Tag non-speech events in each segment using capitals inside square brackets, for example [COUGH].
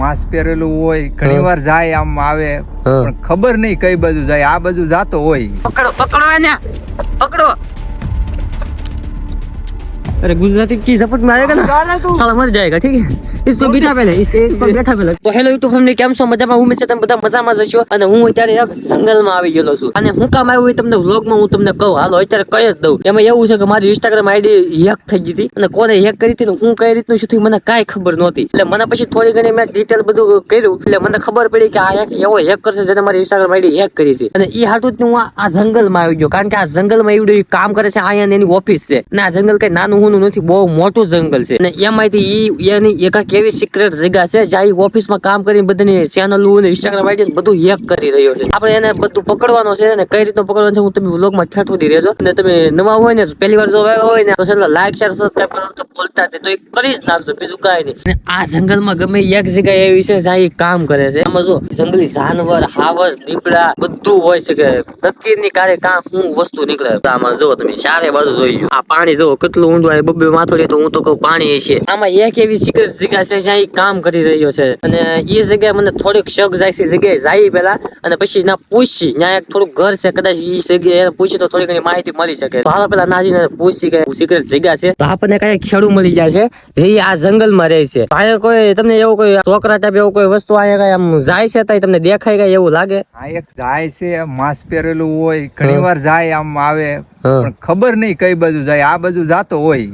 Mask પહેરેલું હોય ઘણી વાર જાય આમ આવે પણ ખબર નહીં કઈ બાજુ જાય આ બાજુ જાતો હોય. પકડો પકડો એને. પકડો. अरे गुजराती की जपट में आएगा ना साला मर जाएगा ठीक है इसको बिठा पहले इस, इसको बैठा पहले [LAUGHS] તો હેલો યુટ્યુબ ફેમિલી કેમ છો મજામાં હું છે તમે બધા મજામાં જ છો અને હું અત્યારે એક જંગલમાં આવી ગયેલો છું અને હું કામ આવ્યું એ તમને વ્લોગમાં હું તમને કહું હાલો અત્યારે કહી જ દઉં એમાં એવું છે કે મારી ઇન્સ્ટાગ્રામ આઈડી હેક થઈ ગઈ હતી અને કોને હેક કરી હતી ને હું કઈ રીતનું શું થયું મને કાંઈ ખબર નહોતી એટલે મને પછી થોડી ઘણી મેં ડિટેલ બધું કર્યું એટલે મને ખબર પડી કે આ એક એવો હેક કરશે જેને મારી ઇન્સ્ટાગ્રામ આઈડી હેક કરી હતી અને એ હાટું જ હું આ- આ જંગલમાં આવી ગયો કારણ કે આ જંગલમાં એવડું ઈ કામ કરે છે અહીંયા એની ઓફિસ છે અને આ જંગલ કઈ નાનું હુનું નથી, બહુ મોટું જંગલ છે. અને એમાંથી એની એકાક એવી સિક્રેટ જગ્યા છે, જ્યાં ઓફિસમાં કામ કરીને બધાની ચેનલો અને ઇન્સ્ટાગ્રામ આઈડી બધું હેક કરી રહ્યો છે. આપણે એને બધું પકડવાનો છે અને કઈ રીતનું પકડવાનું છે, હું તમે વ્લોગમાં ઠેઠ સુધી રહેજો. અને તમે નવા હોય ને, પહેલી વાર જો હોય ને, તો લાઈક શેર સબસ્ક્રાઈબ કરવાનું તો બોલતા જ તો એ કરી જ નાખજો, બીજું કાંઈ નહીં. અને આ જંગલમાં ગમે એક જગ્યા એવી છે જ્યાં એ કામ કરે છે. આમાં જો જંગલી જાનવર, હાવસ, દીપડા બધું હોય છે કે નક્કી ની કારે કાં શું વસ્તુ નીકળે. આમાં જો તમે ચારે બાજુ જોઈ આ પાણી જો કેટલું ઊંડું આવે બબ્બે લે તો હું તો કહું પાણી છે આમાં એક એવી સિક્રેટ જગ્યા છે જ્યાં એ કામ કરી રહ્યો છે. અને એ જગ્યાએ મને થોડીક શક જાય છે જગ્યાએ જાય પેલા અને પછી ના પૂછી. ત્યાં એક થોડું ઘર છે, કદાચ એ જગ્યાએ પૂછી તો થોડી ઘણી માહિતી મળી શકે. હાલો પેલા નાજીને પૂછી કે સિક્રેટ જગ્યા છે. તો આપણને કઈ ખેડૂ મળી જાય છે, જે આ જંગલમાં રહે છે. અહીંયા કોઈ તમને એવું કોઈ ટોકરા ટાઈપ એવું કોઈ વસ્તુ અહીંયા કઈ આમ જાય છે તો તમને દેખાય કઈ એવું લાગે? આ એક જાય છે માસ્ક પહેરેલું હોય ઘણી વાર જાય આમ આવે. પણ ખબર નહીં કઈ બાજુ જાય. આ બાજુ જાતો હોય.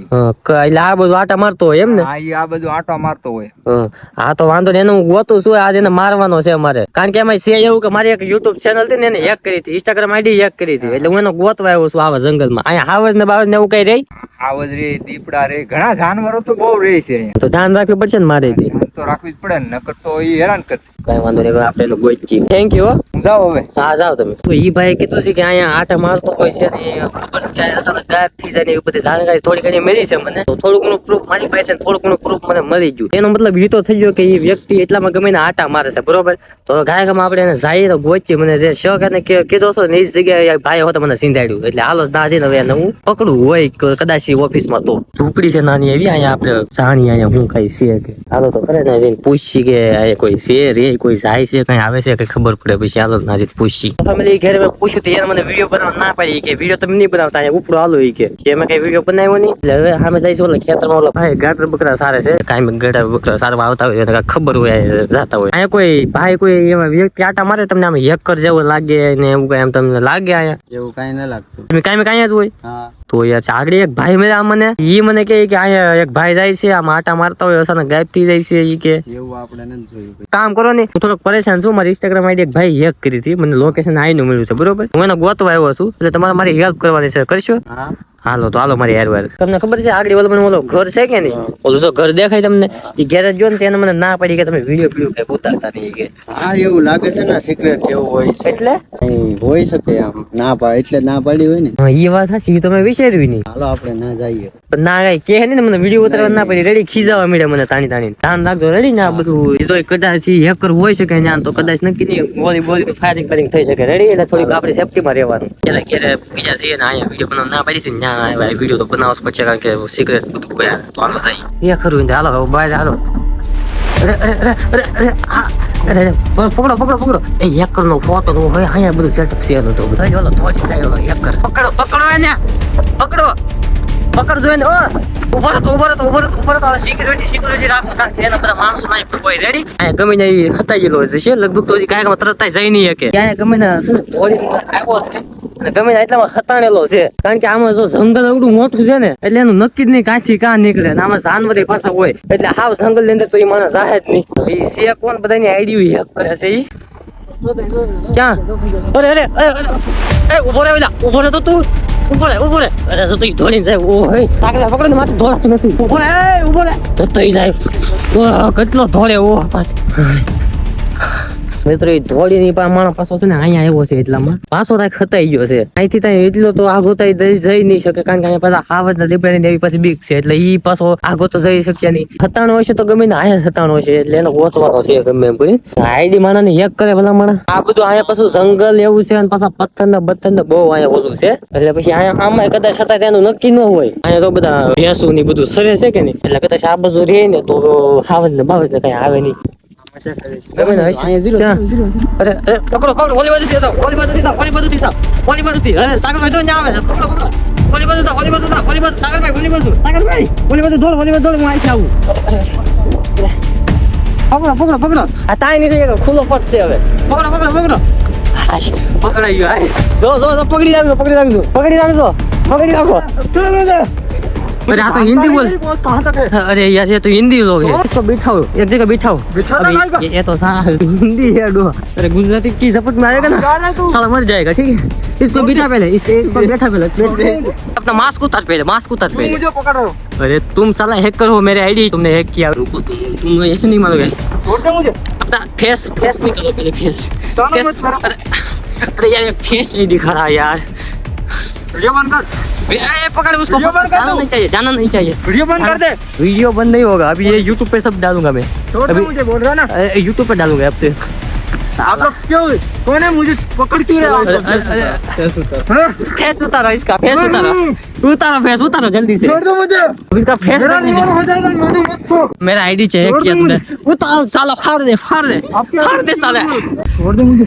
એટલે આ બધું આટા મારતો હોય એમ ને? આ આ બાજુ આટો મારતો હોય. હા. હા તો વાંધો નહીં. એનું હું ગોતું છું આજે એને મારવાનો છે મારે કારણ કે એમાં છે એવું કે મારી એક યુટ્યુબ ચેનલ હતી ને એને હેક કરી હતી. ઇન્સ્ટાગ્રામ આઈડી હેક કરી હતી. એટલે હું એનો ગોતવા આવ્યો છું આવા જંગલમાં. અહીંયા હાવજ ને બાવજ ને એવું કઈ રહી? આવજ રે દીપડા રે. ઘણા જાનવરો તો બહુ રહે છે તો ધ્યાન રાખવું પડશે ને મારે તો રાખવી જ પડે ને. નકર તો એ હેરાન કરતી. કઈ વાંધો નહીં આપણે એનું ગોચી થેન્ક યુ જાઓ હવે. હા જાઓ તમે. તો ઈ ભાઈ કીધું છે કે અહીંયા આટા મારતો હોય છે ને એ ખબર છે આ ગાયબ થઈ જાય ને એવી બધી જાણકારી થોડી ઘણી મળી છે મને. તો થોડું ઘણું પ્રૂફ મારી પાસે થોડું ઘણું પ્રૂફ મને મળી ગયું. એનો મતલબ એ તો થઈ ગયો કે એ વ્યક્તિ એટલામાં ગમે ને આટા મારે છે બરોબર? તો ગાયકમાં આપણે એને જઈએ તો ગોચી મને જે શોખ એને કીધો હતો ને એ જગ્યાએ ભાઈ હતો મને સિંધાડ્યું. એટલે હાલો ના જઈને હવે એને હું પકડું. હોય કદાચ ઓફિસમાં તો. ઝૂંપડી છે નાની એવી અહીંયા આપણે જાણી અહીંયા હું કઈ છે કે. હાલો તો ખરે ને જઈને પૂછી કે અહીંયા કોઈ છે રે કોઈ જાય છે કઈ આવે છે કઈ ખબર પડે પછી હાલો ના જઈને પૂછી ફેમિલી ઘરે મેં પૂછ્યું તો એને મને વીડિયો બનાવવા ના પાડી કે વીડિયો તમે નહીં બનાવતા અહીંયા ઉપડો હાલો એ કે. કે મેં કઈ વીડિયો બનાવ્યો નહીં? એટલે હવે સામે જાય છે ઓલા ખેતરમાં ઓલા ભાઈ ગાટર બકરા સારે છે. કાંઈ ગાટર બકરા સારા આવતા હોય એને ખબર હોય જાતા હોય. અહીંયા કોઈ ભાઈ કોઈ એવા વ્યક્તિ આટા મારે તમને આમ હેકર જેવું લાગે ને એવું કઈ આમ તમને લાગે અહીંયા? એવું કઈ ના લાગતું. તમે કાંઈ કાંઈ જ હોય? તો યાર આગળ એક ભાઈ મળ્યા મને. ઈ મને કે અહીંયા એક ભાઈ જાય છે આમ આટા મારતા હોય અસાને ગાયબ થઈ જાય છે ઈ કે. એવું આપણે જોયું કામ કરો ને હું થોડોક પરેશાન છું. મારી ઇન્સ્ટાગ્રામ આઈડી એક ભાઈ હેક કરી હતી. મને લોકેશન આઈનું મળ્યું છે. બરોબર? હું એને ગોતવા આવ્યો છું. એટલે તમારે મારી હેલ્પ કરવાની છે. કરશો? હાલો તો હાલો મારી હેરવાર તમને ખબર છે આગળ ઓલો ઓલો ઘર છે કે નહીં? ઓલું તો ઘર દેખાય તમને. એ ગેરેજ જો ને તેને મને ના પડી કે તમે વીડિયો વીડિયો કઈ ઉતારતા નહીં કે. હા એવું લાગે છે ને સિક્રેટ જેવું હોય છે. એટલે? હોય શકે આમ ના પાડ એટલે ના પાડી હોય ને. એ વાત હશે એ તમે વિચાર્યું નહીં. હાલો આપણે ના જઈએ. પણ ના કઈ કે નહીં ને મને વીડિયો ઉતારવા ના પડી રેડી ખીજાવા મળે મને તાણી તાણી ધ્યાન રાખજો રેડી ને આ બધું એ તો કદાચ હેકર હોય શકે ને તો કદાચ નક્કી નહીં બોલી બોલી ફાયરિંગ ફાયરિંગ થઈ શકે. રેડી એટલે થોડીક આપણે સેફટીમાં રહેવાનું. એટલે ઘેરે બીજા છીએ ને અહીંયા વીડિયો બનાવ ના પડી છે આવ્યા વીડિયો તો બનાવવો જ પડશે કારણ કે સિગરેટ બધું ગયા તો હાલો જાય એ ખરું હાલો હવે બહાર હાલો અરે અરે અરે અરે અરે અરે પકડો પકડો પકડો એ હેકર નો ફોટો નો હોય અહીંયા બધું સેટઅપ છે એનું તો ઓલો થોડી જાય ઓલો હેકર પકડો પકડો એને પકડો પકડજો એને ઓ ઊભો રહો તો ઊભો રહો ઊભો રહો ઊભો રહો હવે સિક્યુરિટી સિક્યુરિટી રાખો કારણ કે એના બધા માણસો ના કોઈ રેડી અહીંયા ગમે ને હતાઈ ગયેલો છે લગભગ તો હજી કાંઈકમાં તરત જઈ નહીં શકે. ત્યાં ગમે ને શું આવ્યો છે? ગમે એટલામાં હતાણેલો છે. કારણ કે આમાં જો જંગલ એવડું મોટું છે ને એટલે એનું નક્કી જ નહીં કાંચી કાં નીકળે. આમાં જાનવરી પાછા હોય. એટલે હાવ જંગલની અંદર તો એ માણસ જાહે જ નહીં. તો છે કોણ? બધાની આઈડિયું હેક કરે છે ઈ. ક્યાં? અરે અરે અરે અરે. ઊભો રે ઊભો રે તો તું. ઊભો રે ઊભો રે. અરે તો તું ધોળી જાય. ઓ હે તાકલા પકડે ને માથે ધોળાતું નથી. ઊભો રે ઊભો રે. તો તો જાય. ઓ કેટલો ધોળે ઓ પાછો. મિત્રો, એ ધોળી ની પા માણસ પાછો છે ને અહીંયા આવ્યો છે એટલામાં. પાછો થાય ખતાઈ ગયો છે. અહીંથી ત્યાં એટલો તો આગો થઈ જઈ નહીં શકે, કારણ કે અહીંયા પાછા હાવજ ના દીપડા ની એવી પાછી બીક છે, એટલે ઈ પાછો આગો તો જઈ શક્યા નહીં. હતાણો હશે તો ગમે ને અહીંયા હતાણો છે એટલે એને ગોતવાનો છે ગમે એમ કોઈ. આઈડી માણા ને એક કરે ભલા માણસ આ બધું અહીંયા પાછું જંગલ એવું છે અને પાછા પથ્થર ને બથ્થર ને બહુ અહીંયા ઓલું છે. એટલે પછી અહીંયા આમાં કદાચ છતાં તેનું નક્કી ન હોય. અહીંયા તો બધા ભેંસું ની બધું સરે છે કે નહીં? એટલે કદાચ આ બધું રહે ને તો હાવજ ને બાવજ ને કઈ આવે નહીં. ગમે ને હશે. અહીંયા zero, ક્યાં? zero, zero. અરે અરે પકડો પકડો ઓલી બાજુથી હતો ઓલી બાજુથી હતા ઓલી બાજુથી હતા ઓલી બાજુથી અરે સાગરભાઈ જો ત્યાં આવે છે પકડો પકડો ઓલી બાજુ હતા ઓલી બાજુ હતા ઓલી બાજુ સાગરભાઈ ઓલી બાજુ સાગરભાઈ ઓલી બાજુ દોડ ઓલી બાજુ દોડ હું અહીંથી આવું પકડો પકડો પકડો આ તાઈ નહીં થઈ ખુલ્લો પટ છે હવે પકડો પકડો પકડો હાશ, પકડાઈ ગયો હાય. જો જો જો પકડી રાખજો પકડી રાખજો પકડી રાખજો પકડી રાખો अरे हाँ तो हिंदी बोल। अरे यार ये तो हिंदी लोग हैं। बिठाओ। एक जगह बिठाओ। ये, ये तो हिंदी है अरे गुजराती की जपट में आएगा ना। साला मर जाएगा ठीक है? इसको बिठा पहले इसको बैठा पहले। अपना मास्क उतार पहले मास्क उतार पहले। मुझे पकड़ो अरे तुम साला हैकर हो मेरे आईडी तुमने हैक किया। रुको तुम तुम ऐसे नहीं मानोगे। छोड़ दे मुझे। अपना फेस फेस निकालो पहले फेस फेस। अरे यार फेस नहीं दिखा रहा यार। वीडियो बंद कर। पकड़ उसको वीडियो बंद जाना नहीं चाहिए जाना नहीं चाहिए। वीडियो बंद कर दे। वीडियो बंद नहीं होगा अभी ये यूट्यूब पे सब डालूँगा मैं। छोड़ दे अभी मुझे बोल रहा ना। यूट्यूब पे डालूँगा अब तो। आप लोग क्यों कौन है मुझे पकड़ क्यों रहे हो? हाँ? फेस उतारो इसका फेस उतारो। उतारो फेस उतारो जल्दी से। छोड़ दो मुझे। इसका फेस मेरा हो जाएगा मुझे मत छो मेरा आईडी चेक किया तुमने उतारो साला फाड़ दे फाड़ दे। फाड़ दे साले। छोड़ दे मुझे।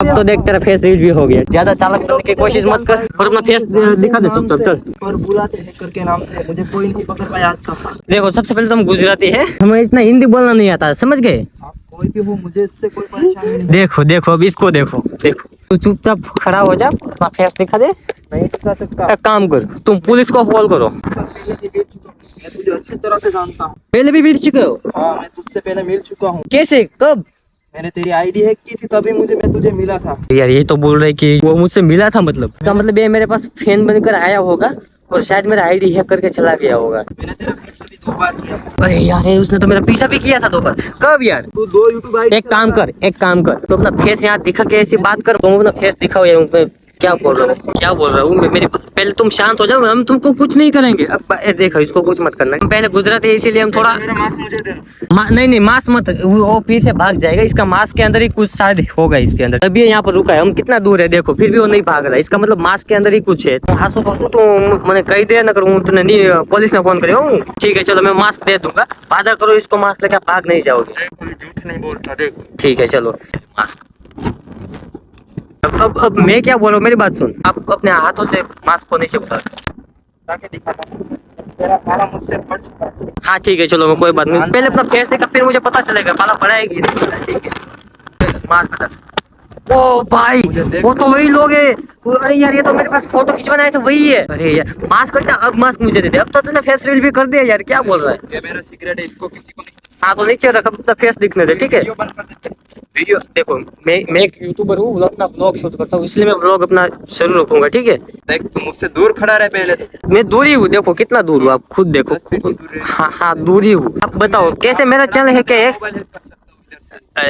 अब तो देख तेरा फेस रीड भी हो गया। ज़्यादा चालक बनने की कोशिश मत कर और अपना फेस दिखा दे सब चल। और बुलाते हैकर के नाम से मुझे कोई नहीं पकड़ पाया आज तक देखो सबसे पहले तुम गुजराती है। हमें इतना हिंदी बोलना नहीं आता समझ गए? कोई भी हो मुझे इससे कोई परेशानी नहीं। देखो देखो अब इसको देखो देखो। तू चुपचाप खड़ा हो जा अपना फेस दिखा दे। नहीं दिखा सकता। एक काम कर तुम पुलिस को कॉल करो। पहले भी मिल मैं तुझे अच्छी तरह से जानता हूँ। पहले भी बीट चुके हो? हाँ मैं तुझसे पहले मिल चुका हूँ। कैसे? कब? मैंने तेरी आईडी हैक की थी तभी मुझे मैं तुझे मिला था। यार ये तो बोल रहे कि वो मुझसे मिला था मतलब। का मतलब ये मेरे पास फ़ैन बनकर आया होगा और शायद मेरा आईडी हैक करके चला गया होगा। मैंने तेरा पीछा भी दो बार किया। अरे यार ये उसने तो मेरा पीछा भी किया था दो बार। कब यार? तू दो यूट्यूब आईडी एक काम कर एक काम कर। तो अपना फेस यहाँ दिखा के ऐसी बात कर तुम अपना फेस दिखाओ यार क्या बोल रहा हूँ? क्या बोल रहा हूँ? मेरी पहले तुम शांत हो जाओ हम तुमको कुछ नहीं करेंगे। अब देखो इसको कुछ मत करना। पहले गुजराती है इसीलिए हम थोड़ा। मा, नहीं नहीं मास्क मत वो पीछे से भाग जाएगा। इसका मास्क के अंदर ही कुछ शायद होगा इसके अंदर। ये यहाँ पर रुका है। हम कितना दूर है देखो फिर भी वो नहीं भाग रहा इसका मतलब मास्क के अंदर ही कुछ है। हासू पासू तो मैंने कही दे ना करूँ तूने नहीं पुलिस ने फ़ोन करे ठीक है चलो मैं मास्क दे दूँगा। वादा करो इसको मास्क लेकर भाग नहीं जाओगे। ठीक है चलो। मास्क। अब अब अब मैं क्या बोल? रहा हूँ मेरी बात सुन। आप अपने हाथों से मास्क को नीचे उतार। ताकि दिखाता हूँ। मुझसे चुका हाँ। ठीक है चलो मैं कोई बात नहीं। पहले अपना फेस देखा फिर मुझे पता चलेगा। पाला पड़ाएगी ठीक है। मास्क ओ भाई वो तो वही लोग है। अरे यार ये तो मेरे पास फ़ोटो खिंचवाना है तो वही है। अरे यार मास्क करता अब मास्क मुझे दे दे। अब तो तूने फेस रील भी कर दिया यार क्या बोल रहा है? ये मेरा सीक्रेट है इसको किसी को नहीं हाँ तो नीचे रख अब फेस दिखने दे ठीक है? वीडियो बंद कर दे वीडियो देखो मैं मैं एक यूट्यूबर हूँ अपना ब्लॉग शूट करता हूँ इसलिए मैं ब्लॉग अपना शुरू रखूँगा ठीक है? देख तू मुझसे दूर खड़ा रहे पहले तो। मैं दूर ही हूँ देखो कितना दूर हूँ आप खुद देखो। है। हाँ दूर ही। हूँ आप बताओ कैसे मेरा चैनल है क्या हैक कर हूँ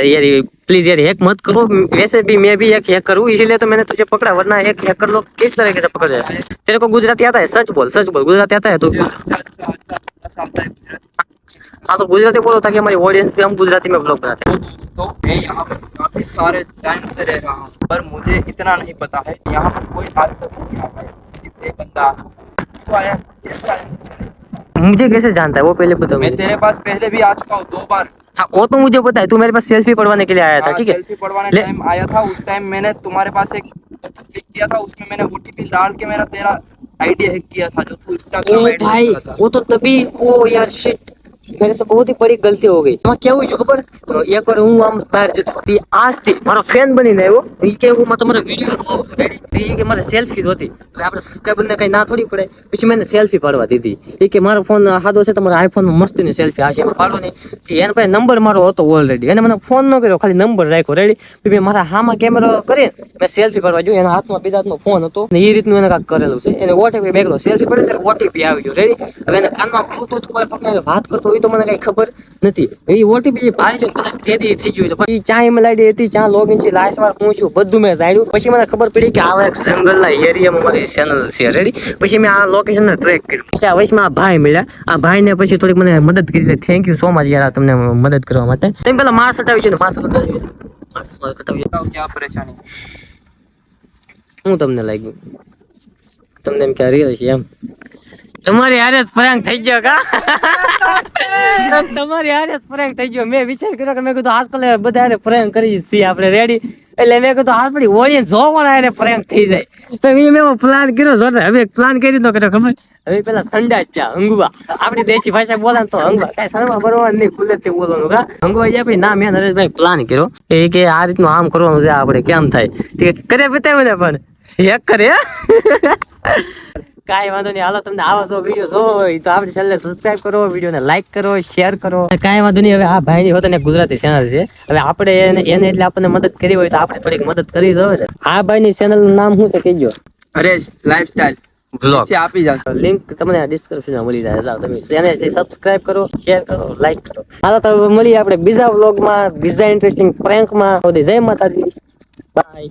यार ये प्लीज़ यार हैक मत करो। वैसे भी मैं भी एक हैकर हूँ इसीलिए तो मैंने तुझे पकड़ा वरना एक हैकर लोग किस तरीके से पकड़ जाए तेरे को गुजराती आता है? सच बोल सच बोल गुजराती आता है तो? है गुजराती तो गुजराती बोलो ताकि हमारी ऑडियंस भी हम गुजराती में ब्लॉग बनाते हैं। तो दोस्तों मैं यहाँ पर काफ़ी सारे टाइम से रह रहा हूँ पर मुझे इतना नहीं पता है यहाँ पर कोई आज तक नहीं आ पाया सिर्फ़ एक बंदा आ चुका है। तो आया? कैसे आया? मुझे मुझे कैसे जानता है? वो पहले बताओ मैं तेरे पास पहले भी आ चुका हूँ दो बार। हाँ वो तो मुझे पता है तू मेरे पास सेल्फी पढ़वाने के लिए आया था हाँ, ठीक है? सेल्फी पढ़वाने ले- टाइम आया था उस टाइम मैंने तुम्हारे पास एक क्लिक किया था उसमें मैंने ओटीपी डाल के मेरा तेरा आईडी हैक किया था जो तू इंस्टाग्राम आईडी भाई वो तो तभी ओ यार शिट मेरे से बहुत ही बड़ी गलती हो गई એમાં કેવું છે ખબર એક વાર હું આમ બહાર જતો તે આજથી મારો ફેન બનીને આવ્યો એ કે હું તમારા વિડીયો રેડી તો એ કે મારે સેલ્ફી જોતી હવે આપણે સબસ્ક્રાઈબરને કઈ ના થોડી પડે પછી મેં સેલ્ફી પાડવા દીધી એ કે મારો ફોન સાદો છે તમારા આઈફોનમાં મસ્તીની સેલ્ફી આવશે એમાં પાડો નહીં તે એના પાસે નંબર મારો હતો ઓલરેડી એને મને ફોન ન કર્યો ખાલી નંબર રાખ્યો રેડી પછી મેં મારા હામાં કેમેરો કરીને મેં સેલ્ફી પાડવા જોયું એના હાથમાં બીજા હાથમાં ફોન હતો ને એ રીતનું એને કાંઈક કરેલું છે એને ઓટીપી બેગલો સેલ્ફી પડે ત્યારે ઓટીપી આવી ગયો રેડી હવે એને કાનમાં બ્લુટૂથ કોઈ પકડીને વાત કરતો હોય તો મને કઈ ખબર નથી. એ ઓટીપી ભાઈ જો કદાચ તેથી થઈ ગયું પછી ચાય મલાડી હતી ચા લોગિન છે લાસ્ટ વાર હું છું બધું મેં જાણ્યું. પછી મને ખબર પડી કે આવા એક જંગલના એરિયામાં મારી ચેનલ છે રેડી પછી મેં આ લોકેશનને ટ્રેક કર્યું. પછી આ વયસમાં ભાઈ મળ્યા. આ ભાઈને પછી થોડીક મને મદદ કરી થેન્ક યુ સો મચ યાર તમને મદદ કરવા માટે. તમે પેલા માસ હટાવી છે ને માસ હટાવી પરેશાની? હું તમને લાગ્યું? તમને એમ ક્યાં રહી છે એમ? તમારી હારે જ થઈ ગયો કા? [LAUGHS] તમારી હારે જ થઈ ગયો. મેં વિચાર કર્યો કે મેં કીધું આજકાલ બધા હારે prank કરી છીએ આપણે રેડી એટલે મેં કીધું હાલ પડી ઓડિયન્સ જોવાના હારે prank થઈ જાય. તો મેં મેં પ્લાન કર્યો, જોરદાર. હવે પ્લાન કરી તો કર્યો, ખબર? હવે પેલા સંડાસ ત્યાં અંગુવા આપણી દેશી ભાષા બોલે તો અંગવા કઈ શરમા બરોબર નહીં ખુલ્લેથી બોલવાનું કા? અંગવા જાય ના, મેં નરેશભાઈ પ્લાન કર્યો. એ કે આ રીતનું આમ કરવાનું છે આપણે કેમ થાય? તે કરે બતાવ્યું ને પણ. એક કરે કાંઈ વાંધો નહીં. હાલો તમને આવા જો વીડિયો હોય તો આપણે ચેનલને સબસ્ક્રાઇબ કરો વિડીયોને લાઈક કરો શેર કરો. કાંઈ વાંધો નહીં હવે આ ભાઈની હોત ને ગુજરાતી ચેનલ છે. હવે આપણે એને એને એટલે આપણને મદદ કરી હોય તો આપણે થોડીક મદદ કરી દો છે આ ભાઈની ચેનલનું નામ શું છે કહેજો. હરેશ લાઈફસ્ટાઈલ વ્લોગ આપી જશો લિંક તમને ડિસ્ક્રિપ્શનમાં મળી જાય. જાઓ તમે ચેનલ સબસ્ક્રાઇબ કરો શેર કરો લાઈક કરો. હાલો તો મળીએ આપણે બીજા વ્લોગમાં બીજા ઇન્ટરેસ્ટિંગ પ્રેન્કમાં જય માતાજી. બાય